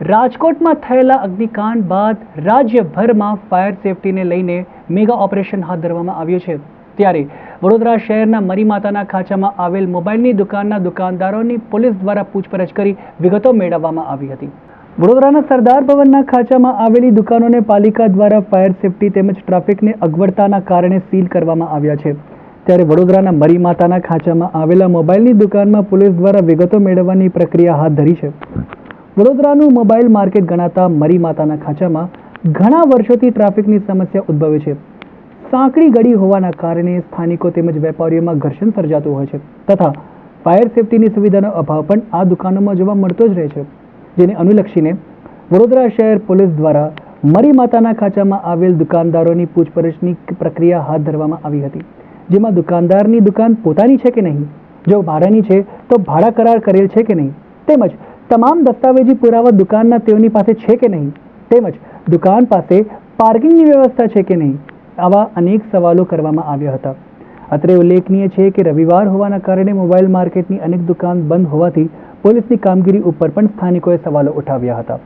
રાજકોટમાં થયેલા અગ્નિકાંડ બાદ રાજ્યભરમાં ફાયર સેફટીને લઈને મેગા ઓપરેશન હાથ ધરવામાં આવ્યું છે. ત્યારે વડોદરા શહેરના મરીમાતાના ખાંચામાં આવેલ મોબાઈલની દુકાનના દુકાનદારોની પોલીસ દ્વારા પૂછપરછ કરી વિગતો મેળવવામાં આવી હતી. વડોદરાના સરદાર ભવનના ખાંચામાં આવેલી દુકાનોને પાલિકા દ્વારા ફાયર સેફટી તેમજ ટ્રાફિકને અગવડતાના કારણે સીલ કરવામાં આવ્યા છે. ત્યારે વડોદરાના મરીમાતાના ખાંચામાં આવેલા મોબાઈલની દુકાનમાં પોલીસ દ્વારા વિગતો મેળવવાની પ્રક્રિયા હાથ ધરી છે. વડોદરાનું મોબાઈલ માર્કેટ ગણાતા મરી માતાના ખાંચામાં ઘણા વર્ષોથી ટ્રાફિકની સમસ્યા ઉદ્ભવે છે. સાંકડી ગળી હોવાના કારણે સ્થાનિકો તેમજ વેપારીઓમાં ઘર્ષણ સર્જાતું હોય છે તથા ફાયર સેફટીની સુવિધાનો અભાવ પણ આ દુકાનોમાં જોવા મળતો જ રહે છે, જેને અનુલક્ષીને વડોદરા શહેર પોલીસ દ્વારા મરી માતાના ખાંચામાં આવેલ દુકાનદારોની પૂછપરછની પ્રક્રિયા હાથ ધરવામાં આવી હતી, જેમાં દુકાનદારની દુકાન પોતાની છે કે નહીં, જો ભાડાની છે તો ભાડા કરાર કરેલ છે કે નહીં, તેમજ તમામ દસ્તાવેજી પુરાવા દુકાનના તેઓની પાસે છે કે નહીં? તેમજ દુકાન પાસે પાર્કિંગની વ્યવસ્થા છે કે નહીં? આવા અનેક સવાલો કરવામાં આવ્યા હતા. અત્રે ઉલ્લેખનીય છે કે રવિવાર હોવાના કારણે મોબાઈલ માર્કેટની અનેક દુકાન બંધ હોવાથી પોલીસની કામગીરી ઉપર પણ સ્થાનિકોએ સવાલો ઉઠાવ્યા હતા.